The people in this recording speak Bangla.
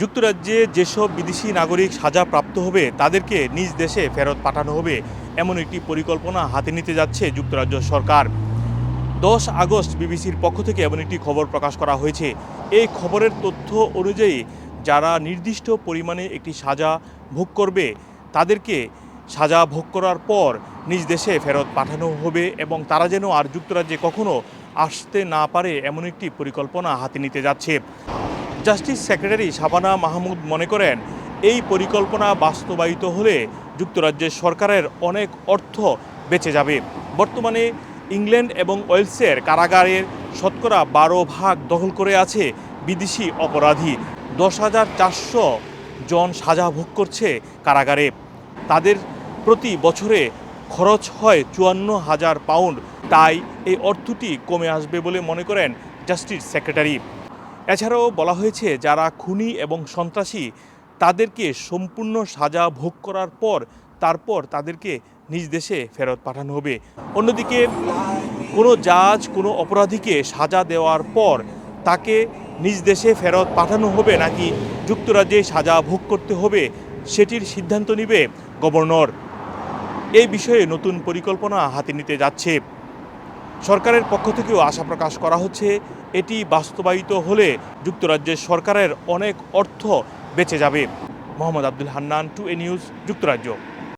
যুক্তরাজ্যে যেসব বিদেশি নাগরিক সাজা প্রাপ্ত হবে, তাদেরকে নিজ দেশে ফেরত পাঠানো হবে, এমন একটি পরিকল্পনা হাতে নিতে যাচ্ছে যুক্তরাজ্য সরকার। দশ আগস্ট বিবিসির পক্ষ থেকে এমন একটি খবর প্রকাশ করা হয়েছে। এই খবরের তথ্য অনুযায়ী, যারা নির্দিষ্ট পরিমাণে একটি সাজা ভোগ করবে, তাদেরকে সাজা ভোগ করার পর নিজ দেশে ফেরত পাঠানো হবে এবং তারা যেন আর যুক্তরাজ্যে কখনো আসতে না পারে, এমন একটি পরিকল্পনা হাতে নিতে যাচ্ছে। জাস্টিস সেক্রেটারি শাবানা মাহমুদ মনে করেন, এই পরিকল্পনা বাস্তবায়িত হলে যুক্তরাজ্যের সরকারের অনেক অর্থ বেঁচে যাবে। বর্তমানে ইংল্যান্ড এবং ওয়েলসের কারাগারের শতকরা বারো ভাগ দখল করে আছে বিদেশি অপরাধী। দশ হাজার চারশো জন সাজা ভোগ করছে কারাগারে। তাদের প্রতি বছরে খরচ হয় চুয়ান্ন হাজার পাউন্ড। তাই এই অর্থটি কমে আসবে বলে মনে করেন জাস্টিস সেক্রেটারি এছাড়াও বলা হয়েছে, যারা খুনি এবং সন্ত্রাসী, তাদেরকে সম্পূর্ণ সাজা ভোগ করার পর তারপর তাদেরকে নিজ দেশে ফেরত পাঠানো হবে। অন্যদিকে, কোনো জাজ, কোনো অপরাধীকে সাজা দেওয়ার পর তাকে নিজ দেশে ফেরত পাঠানো হবে নাকি যুক্তরাজ্যে সাজা ভোগ করতে হবে, সেটির সিদ্ধান্ত নেবে গভর্নর। এই বিষয়ে নতুন পরিকল্পনা হাতে নিতে যাচ্ছে। সরকারের পক্ষ থেকেও আশা প্রকাশ করা হচ্ছে, এটি বাস্তবায়িত হলে যুক্তরাজ্যের সরকারের অনেক অর্থ বেঁচে যাবে। Mohammad Abdul Hannan, to a news, যুক্তরাজ্য।